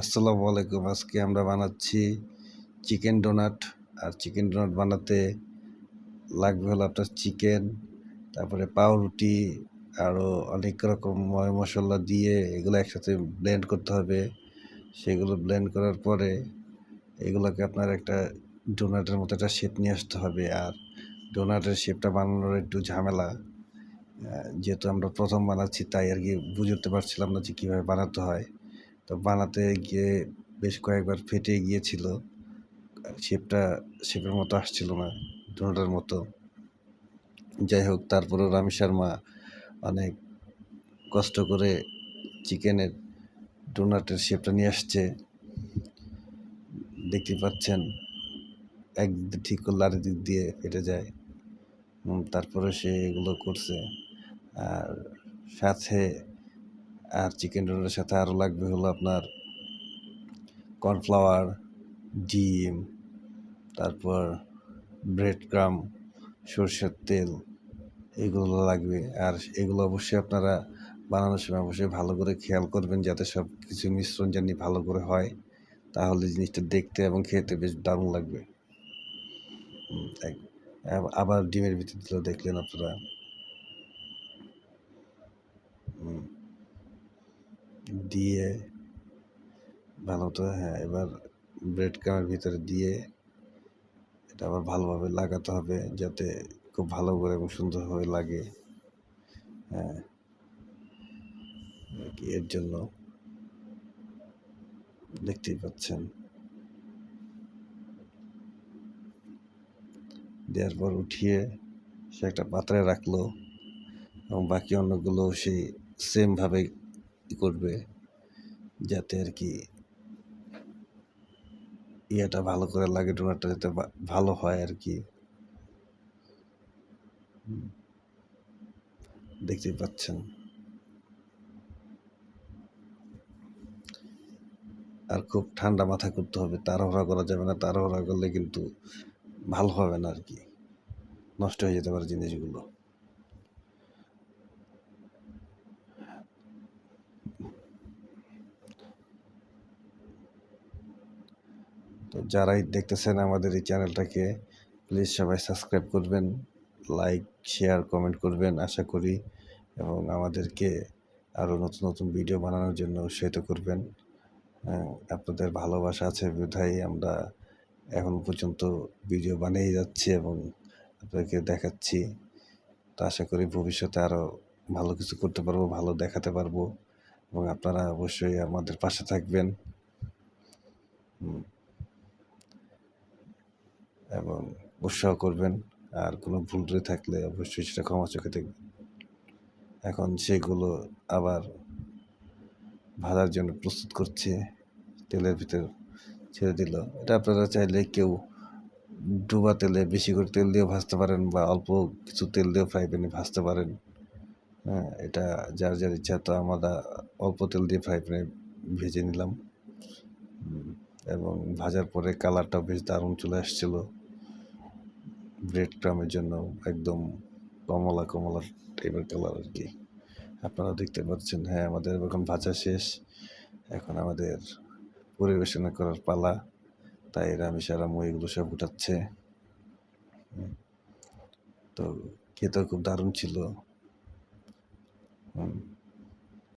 আসসালামু আলাইকুম, আজকে আমরা বানাচ্ছি চিকেন ডোনাট। আর চিকেন ডোনাট বানাতে লাগবে হলো আপনার চিকেন, তারপরে পাউরুটি আরও অনেক রকম ময় মশলা দিয়ে এগুলো একসাথে ব্লেন্ড করতে হবে। সেগুলো ব্লেন্ড করার পরে এগুলোকে আপনার একটা ডোনাটের মতো একটা শেপ নিয়ে আসতে হবে। আর ডোনাটের শেপটা বানানোর একটু ঝামেলা যেহেতু আমরা প্রথম বানাচ্ছি, তাই আর কি বুঝতে পারছিলাম না যে কীভাবে বানাতে হয়। তো বানাতে গিয়ে বেশ কয়েকবার ফেটে গিয়েছিল। শেপটা, শেপের মতো আসছিল না ডোনাটের মতো। যাই হোক, তারপরেও রামি শর্মা অনেক কষ্ট করে চিকেনের ডোনাটের শেপটা নিয়ে আসছে। দেখতে পাচ্ছেন, একদিক দিয়ে ঠিক করলে আরেক দিক দিয়ে ফেটে যায়। তারপরে সে এগুলো করছে। আর সাথে আর চিকেন রোলের সাথে আরও লাগবে হলো আপনার কর্নফ্লাওয়ার ডিম, তারপর ব্রেড ক্রাম সরষের তেল, এগুলো লাগবে। আর এগুলো অবশ্যই আপনারা বানানোর সময় অবশ্যই ভালো করে খেয়াল করবেন যাতে সব কিছু মিশ্রণ জানি ভালো করে হয়। তাহলে জিনিসটা দেখতে এবং খেতে বেশ দারুণ লাগবে। আবার ডিমের ভিতর দিলেও দেখলেন আপনারা। দিয়ে, ভালো তো হ্যাঁ এবার ব্রেড ক্রামের ভিতরে দিয়ে এটা আবার ভালোভাবে লাগাতে হবে যাতে খুব ভালো করে এবং সুন্দরভাবে লাগে হ্যাঁ এর জন্য দেখতেই পাচ্ছেন। দেওয়ার পর উঠিয়ে সে একটা পাত্রে রাখল এবং বাকি অন্যগুলো সেই সেমভাবে করবে। যাতে আর কি ইয়েটা ভালো করে লাগে ডোনারটা যাতে ভালো হয় আর কি। হুম, দেখতেই পাচ্ছেন। আর খুব ঠান্ডা মাথা করতে হবে তাড়াহুড়া করা যাবে না তাড়াহুড়া করলে কিন্তু ভালো হবে না আর কি। নষ্ট হয়ে যেতে পারে জিনিসগুলো। তো যারাই দেখতেছেন আমাদের এই চ্যানেলটাকে প্লিজ সবাই সাবস্ক্রাইব করবেন লাইক শেয়ার কমেন্ট করবেন আশা করি। এবং আমাদেরকে আরও নতুন নতুন ভিডিও বানানোর জন্য উৎসাহিত করবেন। হ্যাঁ, আপনাদের ভালোবাসা আছে বিধায় আমরা এখন পর্যন্ত ভিডিও বানিয়ে যাচ্ছি এবং আপনাদেরকে দেখাচ্ছি। তো আশা করি ভবিষ্যতে আরও ভালো কিছু করতে পারব ভালো দেখাতে পারব। এবং আপনারা অবশ্যই আমাদের পাশে থাকবেন। হুম, এবং উৎসাহ করবেন। আর কোনো ভুল ত্রুটি থাকলে অবশ্যই সেটা ক্ষমা চোখে দেখবেন। এখন সেগুলো আবার ভাজার জন্য প্রস্তুত করছে, তেলের ভিতর ছেড়ে দিল। এটা আপনারা চাইলে কেউ ডুবা তেলে বেশি করে তেল দিয়েও ভাজতে পারেন বা অল্প কিছু তেল দিয়েও ফ্রাই প্যানে ভাজতে পারেন। হ্যাঁ এটা যার যার ইচ্ছা তো আমরা অল্প তেল দিয়ে ফ্রাই প্যানে ভেজে নিলাম। এবং ভাজার পরে কালারটাও বেশ দারুণ চলে আসছিল। ব্রেড ক্রামের জন্য একদম কমলা কমলা টাইপের কালার আর কি। আপনারা দেখতে পাচ্ছেন হ্যাঁ আমাদের এখন ভাজা শেষ। এখন আমাদের পরিবেশনা করার পালা। তাই রামেশ আরামু এগুলো সব উঠাচ্ছে। তো খেতেও খুব দারুণ ছিল। হুম,